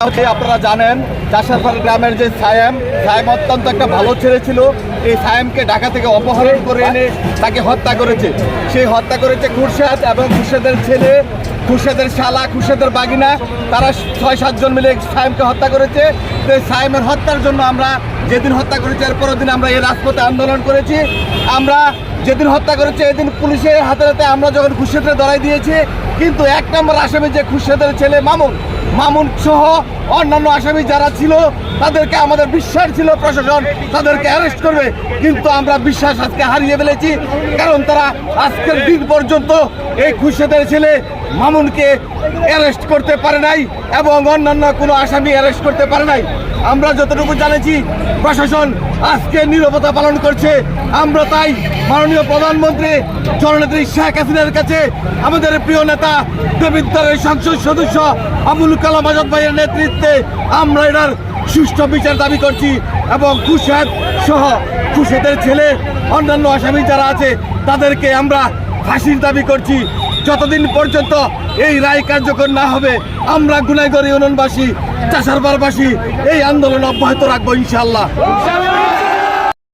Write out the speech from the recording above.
তাকে আপনারা জানেন চাষারপাল গ্রামের যে সায়েম সায়েম অত্যন্ত একটা ভালো ছেলে ছিল। এই সায়েমকে ঢাকা থেকে অপহরণ করে এনে তাকে হত্যা করেছে। সেই হত্যা করেছে খুরশেদ এবং খুরশেদের ছেলে খুরশেদের শালা খুরশেদের বাগিনা। তারা ছয় সাতজন মিলে সায়েমকে হত্যা করেছে। তো এই সায়েমের হত্যার জন্য আমরা যেদিন হত্যা করেছি এর পরের দিন আমরা এই রাজপথে আন্দোলন করেছি। আমরা যেদিন হত্যা করেছে, এদিন পুলিশের হাতে হাতে আমরা যখন খুশিদের ধরাই দিয়েছি, কিন্তু এক নম্বর আসামি যে খুশিদের ছেলে মামুন মামুন সহ অন্যান্য আসামি যারা ছিল তাদেরকে আমাদের বিশ্বাস ছিল প্রশাসন তাদেরকে অ্যারেস্ট করবে, কিন্তু আমরা বিশ্বাস আজকে হারিয়ে ফেলেছি, কারণ তারা আজকের দিন পর্যন্ত এই খুশিদের ছেলে মামুনকে অ্যারেস্ট করতে পারে নাই এবং অন্যান্য কোনো আসামি অ্যারেস্ট করতে পারে নাই। আমরা যতটুকু জানেছি, প্রশাসন আজকে নীরবতা পালন করছে। আমরা তাই মাননীয় প্রধানমন্ত্রী জননেত্রী শেখ হাসিনার কাছে আমাদের প্রিয় নেতা দেবিদ্দারের সংসদ সদস্য আবুল কালাম আজাদ ভাইয়ের নেতৃত্বে আমরা এটার সুষ্ঠু বিচার দাবি করছি এবং খুশেদ সহ খুশেদের ছেলে, অন্যান্য আসামি যারা আছে, তাদেরকে আমরা ফাঁসির দাবি করছি। যতদিন পর্যন্ত এই রায় কার্যকর না হবে, আমরা গুনাইগড়ি ইউনিয়নবাসী, চাষারবারবাসী এই আন্দোলন অব্যাহত রাখব ইনশাল্লাহ